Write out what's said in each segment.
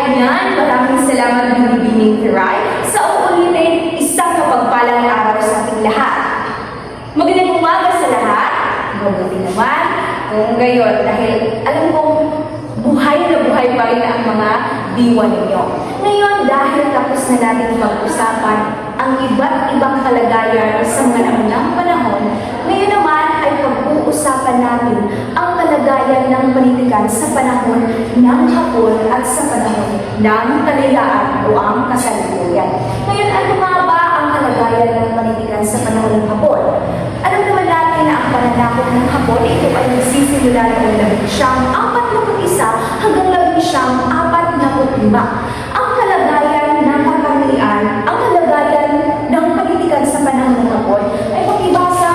Ayan, maraming salamat Binibining Tiray sa uulitin isang kapagpalang araw sa ating lahat. Magandang umaga sa lahat. Mabuti naman kung ngayon dahil alam kong buhay na buhay pa rin ang mga diwa ninyo. Ngayon dahil tapos na natin pag-usapan ang iba't ibang kalagayan sa mga naunang panahon, ngayon naman ay pag-uusapan natin ang kalagayan ng panitikan sa panahon ng hapon at sa panahon ng kalayaan o ang kasalukuyan. Ngayon, ano nga ba ang kalagayan ng panitikan sa panahon ng hapon? Alam naman natin na ang pananakot ng hapon ito ay nagsisimula ng labing siyang apat na isa hanggang labing siyang apat na lima. Ang kalagayan ng katangian, ang kalagayan ng panitikan sa panahon ng hapon ay makibasa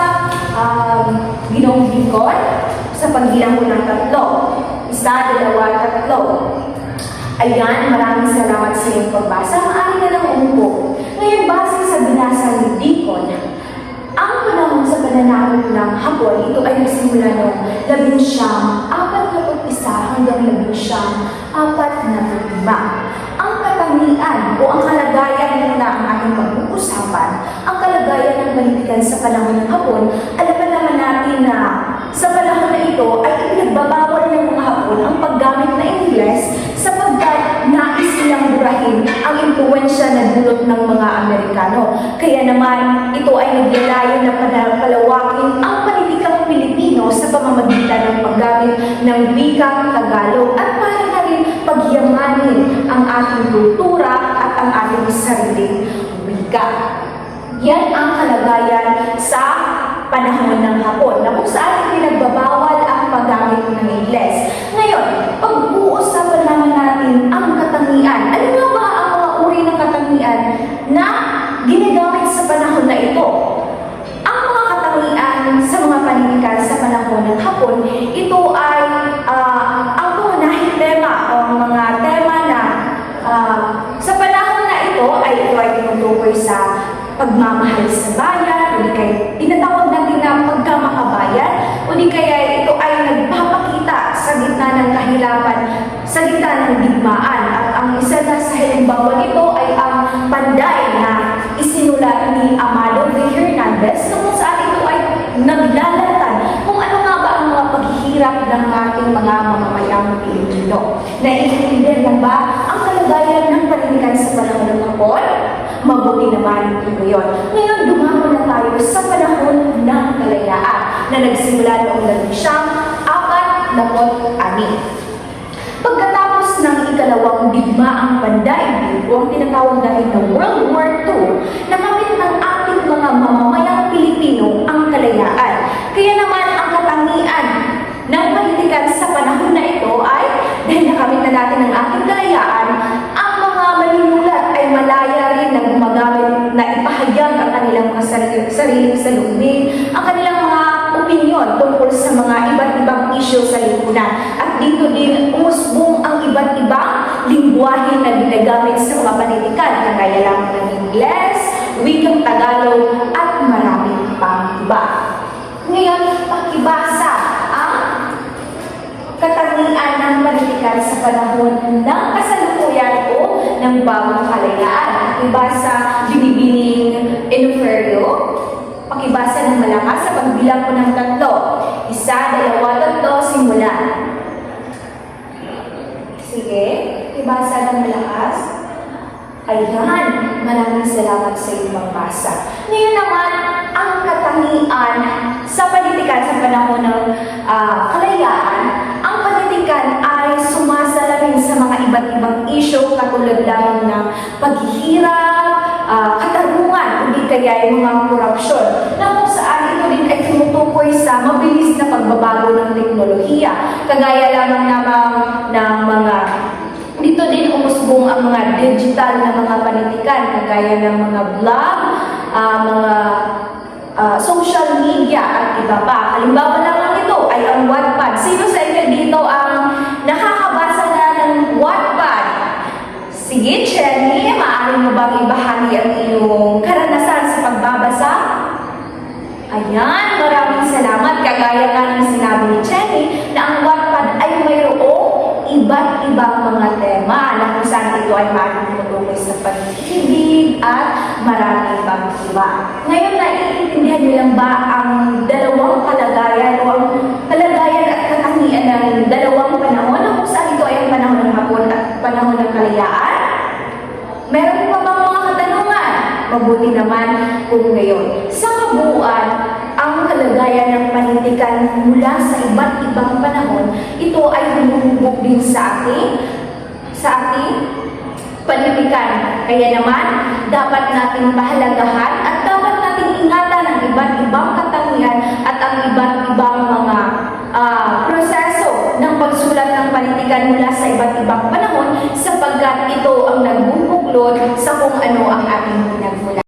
um, ginong bingkod sa pagbilang ko ng tatlo. Isa, dalawa, tatlo. Ayan, maraming salamat sa iyong pagbasa. Maaari na lang umupo. Ngayon, base sa binasa ni Deacon, ang panahon sa pananakot ng hapon, ito ay nagsimula noong labing siyam, apat na isa hanggang labing siyam, apat na lima. Ang katangian o ang kalagayan na ang ating pag-uusapan, ang kalagayan ng panitikan sa panahon ng hapon, alam naman natin na sa panahon na ito ay ipinagbabawal ng mga hapon ang paggamit na Ingles sapagkat nais nilang burahin ang impluensya na dulot ng mga Amerikano. Kaya naman, ito ay naglalayo na palawakin ang panitikang Pilipino sa pamamagitan ng paggamit ng wikang Tagalog at para na rin pagyamanin ang ating kultura at ang ating sariling wika. Yan ang kalagayan sa panahon ng hapon na kung saan pinagbabawal ang paggamit ng Ingles. Ngayon, pag-uusapan naman natin ang katangian. Ano nga ba ang mga uri ng katangian na ginagamit sa panahon na ito? Ang mga katangian sa mga paninikan sa panahon ng hapon, ito ay ah, ang pangunahing tema o mga tema na ah, sa panahon na ito ay ito ay tinutukoy sa pagmamahal sa bayan, o di kaya tinatawag natin na pagkamakabayan, o di kaya ito ay nagpapakita sa gitna ng kahilapan, sa gitna ng digmaan. At ang isa na sa halimbawa nito ay ang panday na isinulat ni Amado V. Hernandez na kung saan ito ay naglalatan kung ano nga ba ang mga paghihirap ng ating mga mamamayang Pilipino. Naiintindihan ba ang kalagayan ng paninikan sa panahon ng hapon? Mabuti naman ito ngayon. Ngayon, dumako na tayo sa panahon ng kalayaan na nagsimula noong labing siyam, apat na ikalawang digmaang pandaigdig o ang tinatawag natin na World War II, nakamit ng ating mga mamamayang Pilipino ang kalayaan. Kaya naman ang katangian ng politikan sa panahon na ito ay dahil nakamit na natin ang ating kalayaan, ang mga manimulat ay malaya rin na gumagamit na ipahayag ang kanilang mga sarili, sariling salubin, ang kanilang mga opinion tungkol sa mga iba't ibang issue sa lipunan. At dito din umusbong ang iba't ibang lingwahe na ginagamit sa mga panitikan, kagaya lamang ng Ingles, wikang Tagalog, at marami pang iba. Ngayon, pakibasa ang katangian ng panitikan sa panahon ng kasalukuyan o ng bagong kalayaan. Ibasa binibining Enuferio, pakibasa ng malakas sa pagbilang ko ng tatlo. Isa, dalawa, tatlo, simulan. Sige, ibasa ng malakas. Ayan, maraming salamat sa iyong pagbasa. Ngayon naman, ang katangian sa panitikan sa panahon ng ah, kalayaan, ang panitikan ay sumasalamin sa mga iba't ibang issue katulad lamang ng paghihirap, ah, katarungan, hindi kaya yung mga korupsyon, na kung saan ito din ay tumutukoy sa mabilis na pagbabago ng teknolohiya, kagaya lamang namang ng mga dito din umusbong ang mga digital na mga panitikan, kagaya ng mga vlog, ah, mga ah, social media at iba pa. Halimbawa lamang ito ay ang Wattpad. Sino sa inyo dito ang nakakabasa na ng Wattpad? Sige, Chenny, maaari mo bang ibahagi ang iyong karanasan sa pagbabasa? Ayan, maraming salamat. Kagaya nga ng sinabi ni Chenny na ang Wattpad ay mayroong iba't ibang mga tema na kung saan ito ay maaaring tumutukoy sa pag-ibig at marami pang iba. Ngayon, naiintindihan niyo lang ba ang dalawang kalagayan o ang kalagayan at katangian ng dalawang panahon na kung saan ito ay ang panahon ng hapon at panahon ng kalayaan? Meron pa bang mga katanungan? Mabuti naman kung ngayon. Sa kabuuan, ang kalagayan ng panitikan mula sa iba't ibang panahon, ito ay humuhubog din sa ating panitikan. Kaya naman, dapat natin pahalagahan at dapat natin ingatan ang iba't ibang katangian at ang iba't ibang mga ah, proseso ng pagsulat ng panitikan mula sa iba't ibang panahon sapagkat ito ang nagbubuklod sa kung ano ang ating